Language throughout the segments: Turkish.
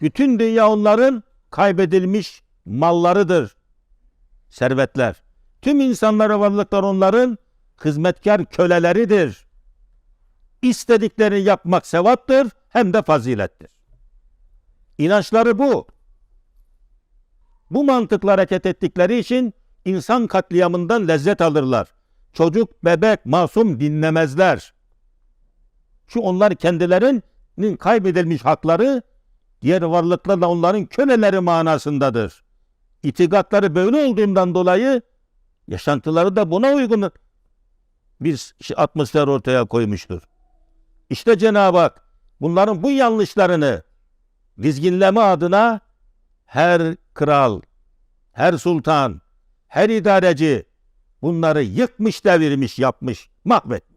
Bütün dünya onların kaybedilmiş mallarıdır. Servetler. Tüm insanlar ve varlıklar onların hizmetkar köleleridir. İstediklerini yapmak sevaptır hem de fazilettir. İnançları bu. Bu mantıkla hareket ettikleri için insan katliamından lezzet alırlar. Çocuk, bebek, masum dinlemezler. Çünkü onlar kendilerinin kaybedilmiş hakları diğer varlıklarla onların köleleri manasındadır. İtikatları böyle olduğundan dolayı yaşantıları da buna uygun bir atmosfer ortaya koymuştur. İşte Cenab-ı Hak bunların bu yanlışlarını dizginleme adına her kral, her sultan, her idareci bunları yıkmış, devirmiş, yapmış, mahvetmiş.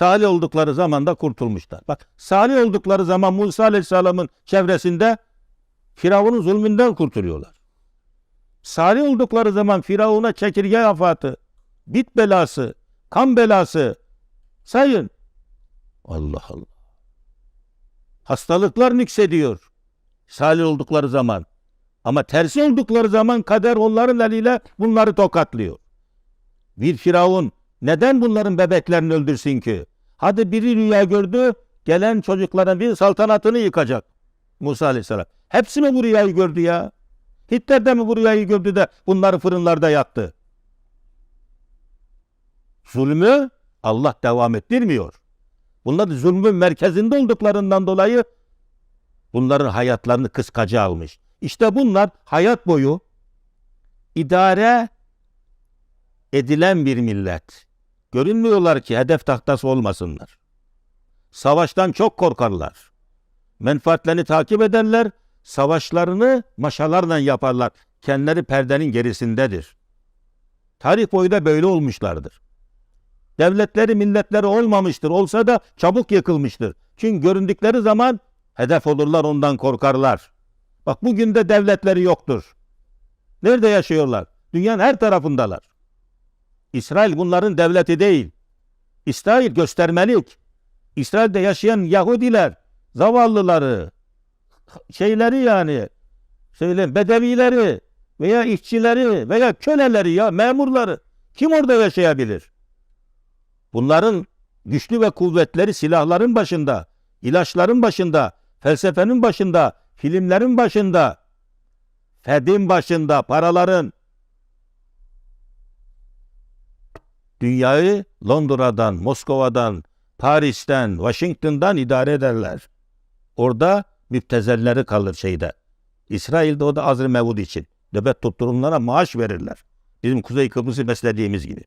Salih oldukları zaman da kurtulmuşlar. Bak salih oldukları zaman Musa Aleyhisselam'ın çevresinde Firavun'un zulmünden kurtuluyorlar. Salih oldukları zaman Firavun'a çekirge afatı, bit belası, kan belası sayın. Allah Allah. Hastalıklar nüksediyor. Salih oldukları zaman. Ama tersi oldukları zaman kader onların eliyle bunları tokatlıyor. Bir firavun neden bunların bebeklerini öldürsün ki? Hadi biri rüya gördü, gelen çocukların bir saltanatını yıkacak. Musa Aleyhisselam. Hepsi mi bu rüyayı gördü ya? Hitler de mi bu rüyayı gördü de bunları fırınlarda yaktı? Zulmü Allah devam ettirmiyor. Bunlar zulmün merkezinde olduklarından dolayı bunların hayatlarını kıskacı almış. İşte bunlar hayat boyu idare edilen bir millet. Görünmüyorlar ki hedef tahtası olmasınlar. Savaştan çok korkarlar. Menfaatlerini takip ederler, savaşlarını maşalarla yaparlar. Kendileri perdenin gerisindedir. Tarih boyu da böyle olmuşlardır. Devletleri, milletleri olmamıştır. Olsa da çabuk yıkılmıştır. Çünkü göründükleri zaman hedef olurlar, ondan korkarlar. Bak bugün de devletleri yoktur. Nerede yaşıyorlar? Dünyanın her tarafındalar. İsrail bunların devleti değil. İsrail göstermelik. İsrail'de yaşayan Yahudiler, zavallıları, şeyleri yani, söyle bedevileri veya işçileri veya köleleri ya memurları kim orada yaşayabilir? Bunların güçlü ve kuvvetleri silahların başında, ilaçların başında, felsefenin başında, filmlerin başında, fedin başında, paraların. Dünyayı Londra'dan, Moskova'dan, Paris'ten, Washington'dan idare ederler. Orada müptezelleri kalır şeyde. İsrail'de o da azr mevud için. Nöbet tutturumlara maaş verirler. Bizim Kuzey Kıbrıs'ı beslediğimiz gibi.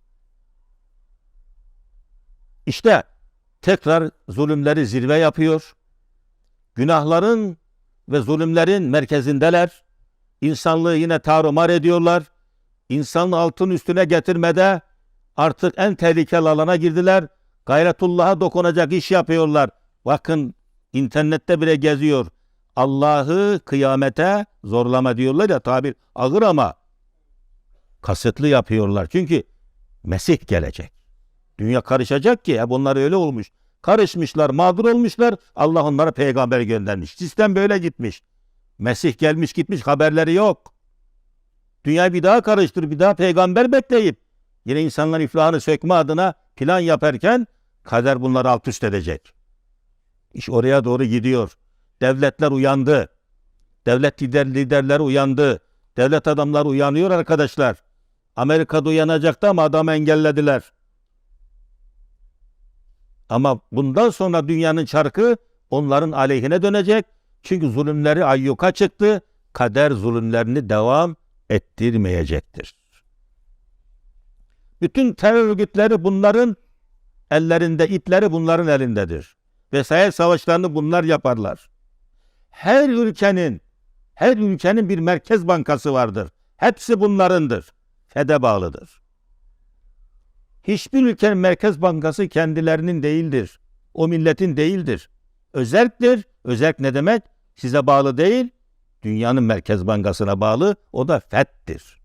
İşte tekrar zulümleri zirve yapıyor. Günahların ve zulümlerin merkezindeler. İnsanlığı yine tarumar ediyorlar. İnsanlığı altın üstüne getirmede artık en tehlikeli alana girdiler. Gayretullah'a dokunacak iş yapıyorlar. Bakın internette bile geziyor. Allah'ı kıyamete zorlama diyorlar ya tabir ağır ama kasıtlı yapıyorlar. Çünkü Mesih gelecek. Dünya karışacak ki. Hep onlar öyle olmuş. Karışmışlar, mağdur olmuşlar. Allah onlara peygamber göndermiş. Sistem böyle gitmiş. Mesih gelmiş gitmiş haberleri yok. Dünya bir daha karıştır, bir daha peygamber bekleyip yine insanların iflahını sökme adına plan yaparken kader bunları alt üst edecek. İş oraya doğru gidiyor. Devletler uyandı. Devlet lider, liderleri uyandı. Devlet adamları uyanıyor arkadaşlar. Amerika'da uyanacaktı ama adamı engellediler. Ama bundan sonra dünyanın çarkı onların aleyhine dönecek. Çünkü zulümleri ayyuka çıktı. Kader zulümlerini devam ettirmeyecektir. Bütün terör örgütleri bunların ellerinde, ipleri bunların elindedir. Vesayet savaşlarını bunlar yaparlar. Her ülkenin, her ülkenin bir merkez bankası vardır. Hepsi bunlarındır. FED'e bağlıdır. Hiçbir ülkenin merkez bankası kendilerinin değildir. O milletin değildir. Özerktir. Özerk ne demek? Size bağlı değil, dünyanın merkez bankasına bağlı. O da FED'dir.